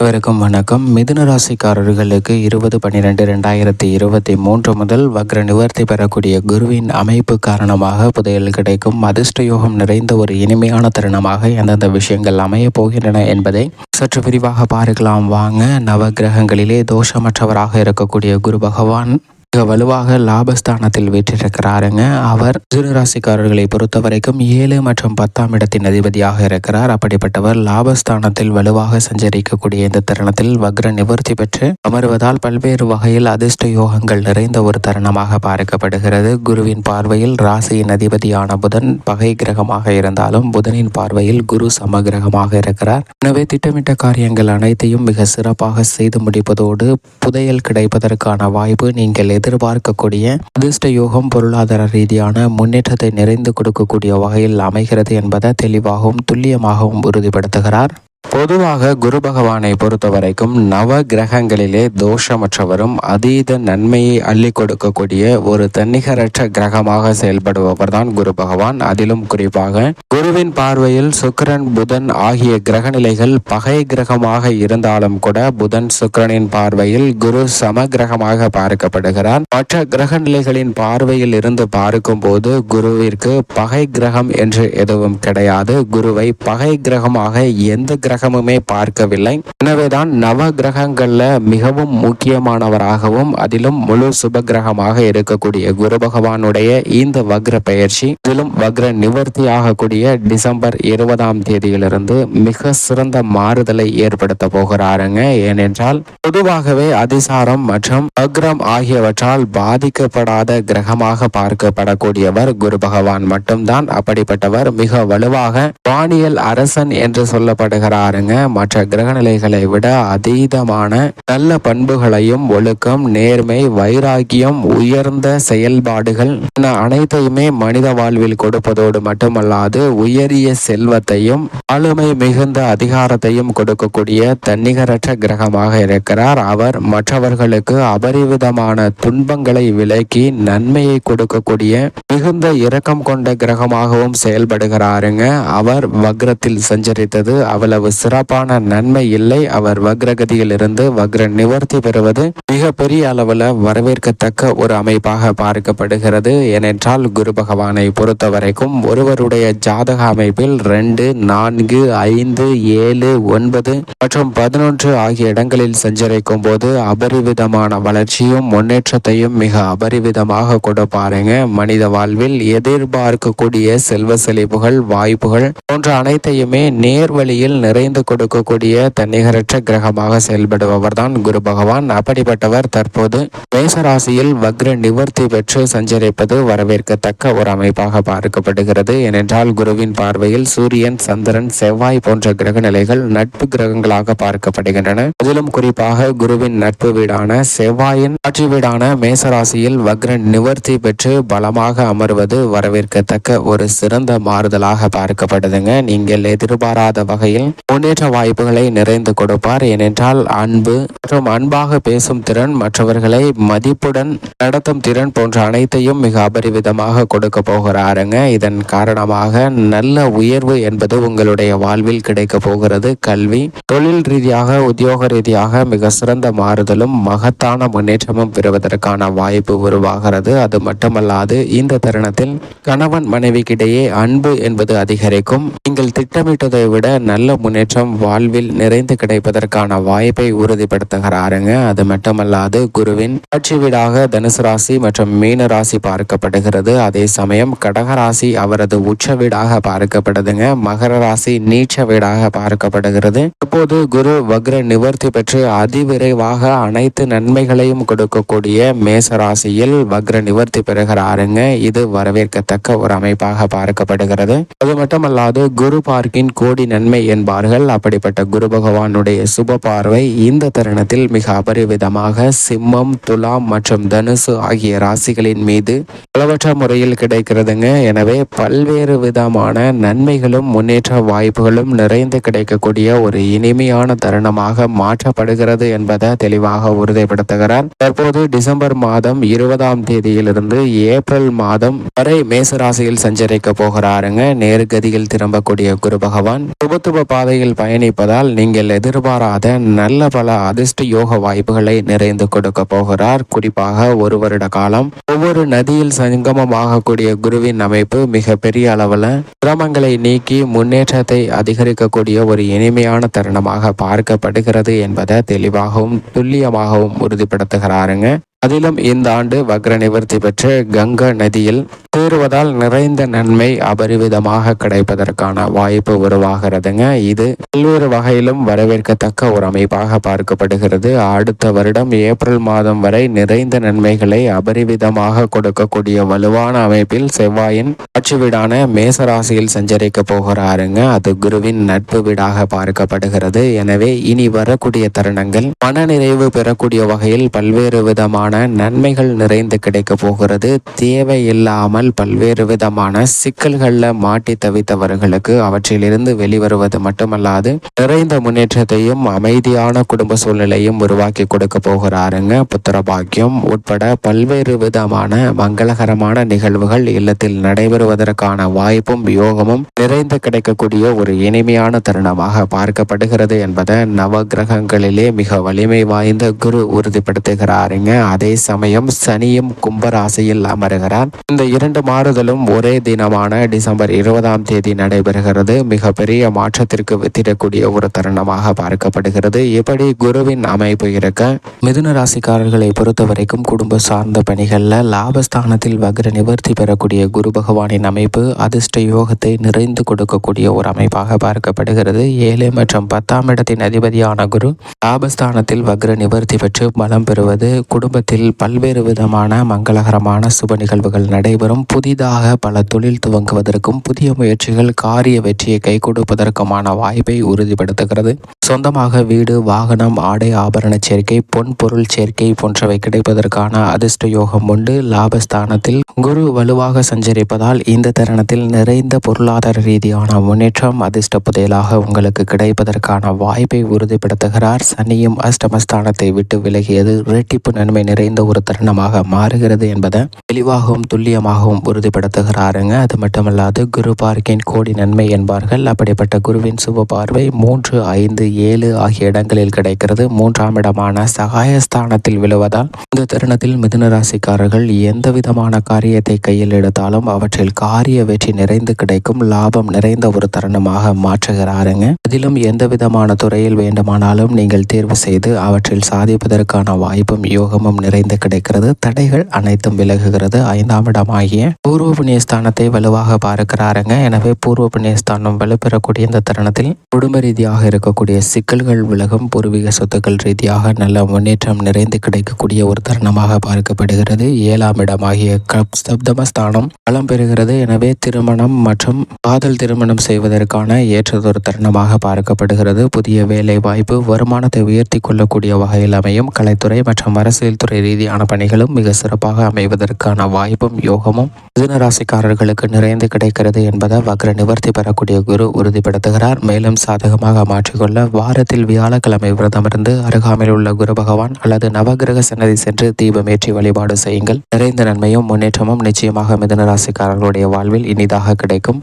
அனைவருக்கும் வணக்கம். மிதுன ராசிக்காரர்களுக்கு இருபது பன்னிரெண்டு ரெண்டாயிரத்தி இருபத்தி மூன்று முதல் வக்ர நிவர்த்தி பெறக்கூடிய குருவின் அமைப்பு காரணமாக புதையல் கிடைக்கும். அதிர்ஷ்ட யோகம் நிறைந்த ஒரு இனிமையான தருணமாக எந்தெந்த விஷயங்கள் அமைய போகின்றன என்பதை சற்று விரிவாக பார்க்கலாம். வாங்க நவகிரகங்களிலே தோஷமற்றவராக இருக்கக்கூடிய குரு பகவான் மிக வலுவாக லாபஸ்தானத்தில் வீற்றிருக்கிறாருங்க. அவர் ராசிக்காரர்களை பொறுத்த வரைக்கும் ஏழு மற்றும் பத்தாம் இடத்தின் அதிபதியாக இருக்கிறார். அப்படிப்பட்டவர் லாபஸ்தானத்தில் வலுவாக சஞ்சரிக்கக்கூடிய இந்த தருணத்தில் வக்ர நிவர்த்தி பெற்று அமர்வதால் பல்வேறு வகையில் அதிர்ஷ்ட யோகங்கள் நிறைந்த ஒரு தருணமாக பார்க்கப்படுகிறது. குருவின் பார்வையில் ராசியின் அதிபதியான புதன் பகை கிரகமாக இருந்தாலும் புதனின் பார்வையில் குரு சமகிரகமாக இருக்கிறார். எனவே திட்டமிட்ட காரியங்கள் அனைத்தையும் மிக சிறப்பாக செய்து முடிப்பதோடு புதையல் கிடைப்பதற்கான வாய்ப்பு நீங்கள் எதிர்பார்க்கக்கூடிய அதிர்ஷ்ட யோகம் பொருளாதார ரீதியான முன்னேற்றத்தை நிறைந்து கொடுக்கக்கூடிய வகையில் அமைகிறது என்பதை தெளிவாகவும் துல்லியமாகவும் உறுதிப்படுத்துகிறார். பொதுவாக குரு பகவானை பொறுத்த வரைக்கும் நவ கிரகங்களிலே தோஷமற்றவரும் அதீத நன்மையை அள்ளி கொடுக்கக்கூடிய ஒரு தன்னிகரற்ற கிரகமாக செயல்படுபவர் தான் குரு பகவான். அதிலும் குறிப்பாக குருவின் பார்வையில் சுக்கரன் புதன் ஆகிய கிரகநிலைகள் பகை கிரகமாக இருந்தாலும் கூட புதன் சுக்கரனின் பார்வையில் குரு சம கிரகமாக பார்க்கப்படுகிறார். மற்ற கிரகநிலைகளின் பார்வையில் இருந்து பார்க்கும் போது குருவிற்கு பகை கிரகம் என்று எதுவும் கிடையாது. குருவை பகை கிரகமாக எந்த கிரகமுமே பார்க்கவில்லை. எனவேதான் நவ கிரகங்கள்ல மிகவும் முக்கியமானவராகவும் அதிலும் முழு சுப கிரகமாக இருக்கக்கூடிய குரு பகவானுடைய இந்த வக்ர பயிற்சி இதிலும் வக்ர நிவர்த்தி ஆகக்கூடிய டிசம்பர் இருபதாம் தேதியிலிருந்து மிக சிறந்த மாறுதலை ஏற்படுத்த போகிறாருங்க. ஏனென்றால் பொதுவாகவே அதிசாரம் மற்றும் வக்ரம் ஆகியவற்றால் பாதிக்கப்படாத கிரகமாக பார்க்கப்படக்கூடியவர் குரு பகவான் மட்டும்தான். அப்படிப்பட்டவர் மிக வலுவாக வானியல் அரசன் என்று சொல்லப்படுகிறார். பாருங்க. மற்ற கிரகநிலைகளை விட அதீதமான நல்ல பண்புகளையும் ஒழுக்கம் நேர்மை வைராகியம் உயர்ந்த செயல்பாடுகள் என அனைத்தையுமே மனித வாழ்வில் கொடுப்பதோடு மட்டுமல்லாது உயரிய செல்வத்தையும் ஆளுமை மிகுந்த அதிகாரத்தையும் கொடுக்கக்கூடிய தன்னிகரற்ற கிரகமாக இருக்கிறார். அவர் மற்றவர்களுக்கு அபரிவிதமான துன்பங்களை விலக்கி நன்மையை கொடுக்கக்கூடிய மிகுந்த இரக்கம் கொண்ட கிரகமாகவும் செயல்படுகிறாருங்க. அவர் வக்ரத்தில் சஞ்சரித்தது அவ்வளவு சிறப்பான நன்மை இல்லை. அவர் வக்ரகதியில் இருந்து வக்ர நிவர்த்தி பெறுவது மிக பெரிய அளவில் வரவேற்கத்தக்க ஒரு அமைப்பாக பார்க்கப்படுகிறது. ஏனென்றால் குரு பகவானை பொறுத்த வரைக்கும் ஒருவருடைய ஜாதக அமைப்பில் ரெண்டு நான்கு ஐந்து ஏழு ஒன்பது மற்றும் பதினொன்று ஆகிய இடங்களில் சஞ்சரிக்கும் போது அபரிவிதமான வளர்ச்சியும் முன்னேற்றத்தையும் மிக அபரிவிதமாக கொடுப்பாருங்க மனித வாழ்வில் எதிர்பார்க்கக்கூடிய செல்வ செழிப்புகள் வாய்ப்புகள் போன்ற அனைத்தையுமே நேர்வழியில் நிறை நிறைந்து கொடுக்கக்கூடிய தன்னிகரற்ற கிரகமாக செயல்படுபவர் தான் குரு பகவான். அப்படிப்பட்டவர் தற்போது மேசராசியில் வக்ர நிவர்த்தி பெற்று சஞ்சரிப்பது வரவேற்கத்தக்க ஒரு அமைப்பாக பார்க்கப்படுகிறது. ஏனென்றால் குருவின் பார்வையில் சூரியன் சந்திரன் செவ்வாய் போன்ற கிரக நிலைகள் நட்பு கிரகங்களாக பார்க்கப்படுகின்றன. அதிலும் குறிப்பாக குருவின் நட்பு வீடான செவ்வாயின் ஆட்சி வீடான மேசராசியில் வக்ர நிவர்த்தி பெற்று பலமாக அமர்வது வரவேற்கத்தக்க ஒரு சிறந்த மாறுதலாக பார்க்கப்படுதுங்க. நீங்கள் எதிர்பாராத வகையில் முன்னேற்ற வாய்ப்புகளை நிறைந்து கொடுப்பார். ஏனென்றால் அன்பு மற்றும் அன்பாக பேசும் திறன் மற்றவர்களை மதிப்புடன் நடத்தும் திறன் போன்ற அனைத்தையும் மிக அபரிவிதமாக கொடுக்க போகிறாருங்க. இதன் காரணமாக நல்ல உயர்வு என்பது உங்களுடைய வாழ்வில் கிடைக்க போகிறது. கல்வி தொழில் ரீதியாக உத்தியோக ரீதியாக மிக சிறந்த மாறுதலும் மகத்தான முன்னேற்றமும் பெறுவதற்கான வாய்ப்பு உருவாகிறது. அது மட்டுமல்லாது இந்த தருணத்தில் கணவன் மனைவிக்கிடையே அன்பு என்பது அதிகரிக்கும். நீங்கள் திட்டமிட்டதை விட நல்ல முன்னேற்றம் வாழ்வில் நிறைந்து கிடைப்பதற்கான வாய்ப்பை உறுதிப்படுத்துகிறாருங்க அது மட்டுமல்லாது குருவின் ஆட்சி வீடாக தனுசு ராசி மற்றும் மீன ராசி பார்க்கப்படுகிறது. அதே சமயம் கடகராசி அவரது உச்ச வீடாக பார்க்கப்படுதுங்க. மகர ராசி நீச்ச வீடாக பார்க்கப்படுகிறது. இப்போது குரு வக்ர நிவர்த்தி பெற்று அதிவிரைவாக அனைத்து நன்மைகளையும் கொடுக்கக்கூடிய மேச ராசியில் வக்ர நிவர்த்தி பெறுகிறாருங்க. இது வரவேற்கத்தக்க ஒரு அமைப்பாக பார்க்கப்படுகிறது. அது மட்டுமல்லாது குரு பார்க்கின் கோடி நன்மை என்பார்கள். அப்படிப்பட்ட குரு பகவானுடைய சுப பார்வை இந்த தருணத்தில் மிக அபரிவிதமாக சிம்மம் துலாம் மற்றும் தனுசு ஆகிய ராசிகளின் மீது பலவற்ற முறையில் கிடைக்கிறதுங்க. எனவே பல்வேறு விதமான நன்மைகளும் முன்னேற்ற வாய்ப்புகளும் நிறைந்து கிடைக்கக்கூடிய ஒரு இனிமையான தருணமாக மாற்றப்படுகிறது என்பதை தெளிவாக உறுதிப்படுத்துகிறார். தற்போது டிசம்பர் மாதம் இருபதாம் தேதியிலிருந்து ஏப்ரல் மாதம் வரை மேசராசியில் சஞ்சரிக்க போகிறாருங்க. நேர்கதியில் திரும்பக்கூடிய குரு பகவான். சுபத்துவ பாதையில் பயணிப்பதால் நீங்கள் எதிர்பாராத நல்ல பல அதிர்ஷ்ட யோக வாய்ப்புகளை நிறைந்து கொடுக்க போகிறார். குறிப்பாக ஒரு வருட காலம். ஒவ்வொரு நதியில் சங்கமமாகக்கூடிய குருவின் அமைப்பு மிக பெரிய அளவில் சிரமங்களை நீக்கி முன்னேற்றத்தை அதிகரிக்கக்கூடிய ஒரு இனிமையான தருணமாக பார்க்கப்படுகிறது என்பதை தெளிவாகவும் துல்லியமாகவும் உறுதிப்படுத்துகிறாருங்க. அதிலும் இந்த ஆண்டு வக்ர நிவர்த்தி பெற்று கங்கா நதியில் சேருவதால் நிறைந்த நன்மை அபரிவிதமாக கிடைப்பதற்கான வாய்ப்பு உருவாகிறதுங்க. இது பல்வேறு வகையிலும் வரவேற்கத்தக்க ஒரு அமைப்பாக பார்க்கப்படுகிறது. அடுத்த வருடம் ஏப்ரல் மாதம் வரை நிறைந்த நன்மைகளை அபரிவிதமாக கொடுக்கக்கூடிய வலுவான அமைப்பில் செவ்வாயின் ஆட்சி வீடான மேசராசியில் சஞ்சரிக்க போகிறாருங்க. அது குருவின் நட்பு வீடாக பார்க்கப்படுகிறது. எனவே இனி வரக்கூடிய தருணங்கள் மனநிறைவு பெறக்கூடிய வகையில் பல்வேறு விதமான நன்மைகள் நிறைந்து கிடைக்க போகிறது. தேவையில்லாமல் பல்வேறு விதமான சிக்கல்களில் மாட்டி தவித்தவர்களுக்கு அவற்றிலிருந்து வெளிவருவது மட்டுமல்லாது நிறைந்த முன்னேற்றத்தையும் அமைதியான குடும்ப சூழ்நிலையும் உருவாக்கி கொடுக்க போகிறாருங்க. புத்திர பாக்கியம் உட்பட பல்வேறு விதமான மங்களகரமான நிகழ்வுகள் இல்லத்தில் நடைபெறுவதற்கான வாய்ப்பும் யோகமும் நிறைந்து கிடைக்கக்கூடிய ஒரு இனிமையான தருணமாக பார்க்கப்படுகிறது என்பதை நவ கிரகங்களிலே மிக வலிமை வாய்ந்த குரு உறுதிப்படுத்துகிறாருங்க. அதே சமயம் சனியும் கும்பராசியில் அமருகிறார். இந்த இரண்டு மாறுதலும் ஒரே தினமான டிசம்பர் இருபதாம் தேதி நடைபெறுகிறது. மிக பெரிய மாற்றத்திற்கு வித்திடக்கூடிய ஒரு தருணமாக பார்க்கப்படுகிறது. இப்படி குருவின் அமைப்பு இருக்க மிதுன ராசிக்காரர்களை பொறுத்த வரைக்கும் குடும்ப சார்ந்த பணிகளில் லாபஸ்தானத்தில் வக்ர நிவர்த்தி பெறக்கூடிய குரு பகவானின் அமைப்பு அதிர்ஷ்ட யோகத்தை நிறைந்து கொடுக்கக்கூடிய ஒரு அமைப்பாக பார்க்கப்படுகிறது. ஏழு மற்றும் பத்தாம் இடத்தின் அதிபதியான குரு லாபஸ்தானத்தில் வக்ர நிவர்த்தி பெற்று பலம் பெறுவது குடும்பத்தில் பல்வேறு விதமான மங்களகரமான சுப நிகழ்வுகள் நடைபெறும். புதிதாக பல தொழில் துவங்குவதற்கும் புதிய முயற்சிகள் காரிய வெற்றியை கை கொடுப்பதற்குமான வாய்ப்பை உறுதிப்படுத்துகிறது. சொந்தமாக வீடு வாகனம் ஆடை ஆபரண சேர்க்கை பொன் பொருள் சேர்க்கை போன்றவை கிடைப்பதற்கான அதிர்ஷ்ட யோகம் உண்டு. லாபஸ்தானத்தில் குரு வலுவாக சஞ்சரிப்பதால் இந்த தருணத்தில் நிறைந்த பொருளாதார ரீதியான முன்னேற்றம் அதிர்ஷ்ட புதையலாக உங்களுக்கு கிடைப்பதற்கான வாய்ப்பை உறுதிப்படுத்துகிறார். சனியும் அஷ்டமஸ்தானத்தை விட்டு விலகியது. இரட்டிப்பு நன்மை நிறைந்த ஒரு தருணமாக மாறுகிறது என்பதை தெளிவாகவும் துல்லியமாகவும் உறுதிப்படுத்துகிறாருங்க. அது மட்டுமல்லாது குரு பார்க்கின் கோடி நன்மை என்பார்கள். அப்படிப்பட்ட குருவின் சுப பார்வை மூன்று ஐந்து ஏழு ஆகிய இடங்களில் கிடைக்கிறது. மூன்றாம் இடமான சகாயஸ்தானத்தில் விழுவதால் இந்த தருணத்தில் மிதுன ராசிக்காரர்கள் எந்த விதமான காரியத்தை கையில் எடுத்தாலும் அவற்றில் காரிய வெற்றி நிறைந்து கிடைக்கும். லாபம் நிறைந்த ஒரு தருணமாக மாற்றுகிறாருங்க. அதிலும் எந்த விதமான துறையில் வேண்டுமானாலும் நீங்கள் தேர்வு செய்து அவற்றில் சாதிப்பதற்கான வாய்ப்பும் யோகமும் நிறைந்து கிடைக்கிறது. தடைகள் அனைத்தும் விலகுகிறது. ஐந்தாம் இடமாகிய பூர்வ புண்ணியஸ்தானத்தை வலுவாக பார்க்கிறாருங்க. எனவே பூர்வ புண்ணியஸ்தானம் வலுப்பெறக்கூடிய இந்த தருணத்தில் குடும்ப ரீதியாக இருக்கக்கூடிய சிக்கல்கள் விலகும். பூர்வீக சொத்துக்கள் ரீதியாக நல்ல முன்னேற்றம் நிறைந்து கிடைக்கக்கூடிய ஒரு தருணமாக பார்க்கப்படுகிறது. ஏழாம் இடமாகிய கப் சப்தமஸ்தானம் பலம் பெறுகிறது. எனவே திருமணம் மற்றும் காதல் திருமணம் செய்வதற்கான ஏற்றதொரு தருணமாக பார்க்கப்படுகிறது. புதிய வேலை வாய்ப்பு வருமானத்தை உயர்த்தி கொள்ளக்கூடிய வகையில் அமையும். கலைத்துறை மற்றும் அரசியல் துறை ரீதியான பணிகளும் மிக சிறப்பாக அமைவதற்கான வாய்ப்பும் யோகமும் மிதுன ராசிக்காரர்களுக்கு நிறைந்து கிடைக்கிறது என்பதை வக்ர நிவர்த்தி பெறக்கூடிய குரு உறுதிப்படுத்துகிறார். மேலும் சாதகமாக மாற்றிக்கொள்ள வாரத்தில் வியாழக்கிழமை விரதமிருந்து அருகாமையில் உள்ள குரு பகவான் அல்லது நவகிரக சன்னதி சென்று தீபமேற்றி வழிபாடு செய்யுங்கள். நிறைந்த நன்மையும் முன்னேற்றமும் நிச்சயமாக மிதுன ராசிக்காரர்களுடைய வாழ்வில் இனிதாக கிடைக்கும்.